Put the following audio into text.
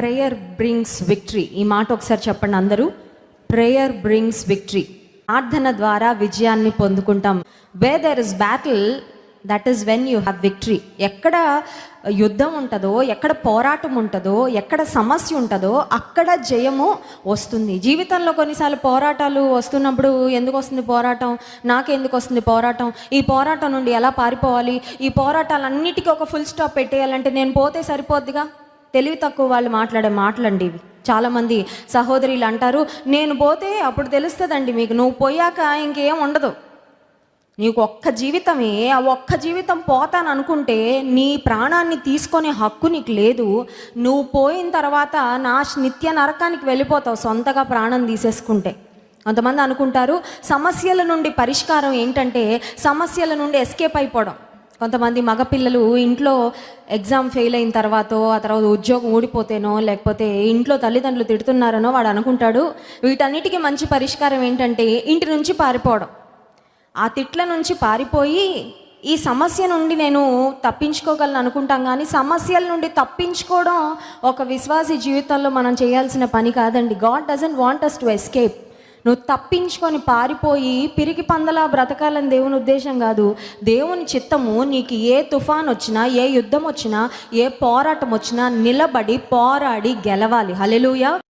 Prayer brings victory ఈ మాట ఒకసారి చెప్పండి అందరూ. ప్రేయర్ బ్రింగ్స్ విక్టరీ ప్రార్థన ద్వారా విజయాన్ని పొందుకుంటాం. Where there is battle that is when you have victory ఎక్కడ యుద్ధం ఉంటుందో ఎక్కడ పోరాటం ఉంటుందో ఎక్కడ సమస్య ఉంటుందో అక్కడ జయము వస్తుంది. జీవితంలో కొన్నిసార్లు పోరాటాలు వస్తున్నప్పుడు ఎందుకు వస్తుంది పోరాటం? నాకెందుకు వస్తుంది పోరాటం? ఈ పోరాటం నుండి ఎలా పారిపోవాలి? ఈ పోరాటాలన్నిటికీ ఒక ఫుల్ స్టాప్ పెట్టేయాలంటే నేను పోతే సరిపోద్దిగా? తెలివి తక్కువ వాళ్ళు మాట్లాడే మాటలండి ఇవి. చాలామంది సహోదరులు అంటారు నేను పోతే అప్పుడు తెలుస్తుందండి మీకు నువ్వు పోయాక ఇంకేం ఉండదు. నీకు ఒక్క జీవితమే ఆ ఒక్క జీవితం పోతాను అనుకుంటే నీ ప్రాణాన్ని తీసుకునే హక్కు నీకు లేదు. నువ్వు పోయిన తర్వాత నా నిత్య నరకానికి వెళ్ళిపోతావు సొంతగా ప్రాణం తీసేసుకుంటే. కొంతమంది అనుకుంటారు సమస్యల నుండి పరిష్కారం ఏంటంటే సమస్యల నుండి ఎస్కేప్ అయిపోవడం. కొంతమంది మగపిల్లలు ఇంట్లో ఎగ్జామ్ ఫెయిల్ అయిన తర్వాత ఆ తర్వాత ఉద్యోగం ఊడిపోతేనో లేకపోతే ఇంట్లో తల్లిదండ్రులు తిడుతున్నారనో వాడు అనుకుంటాడు. వీటన్నిటికీ మంచి పరిష్కారం ఏంటంటే ఇంటి నుంచి పారిపోవడం. ఆ తిట్ల నుంచి పారిపోయి ఈ సమస్య నుండి నేను తప్పించుకోగలను అనుకుంటాం కానీ సమస్యల నుండి తప్పించుకోవడం ఒక విశ్వాసి జీవితంలో మనం చేయాల్సిన పని కాదండి. God doesn't want us to escape నువ్వు తప్పించుకొని పారిపోయి పిరికి పందలా బ్రతకాలని దేవుని ఉద్దేశం కాదు. దేవుని చిత్తము నీకు ఏ తుఫాన్ వచ్చినా ఏ యుద్ధం వచ్చినా ఏ పోరాటం వచ్చినా నిలబడి పోరాడి గెలవాలి. హలెలుయా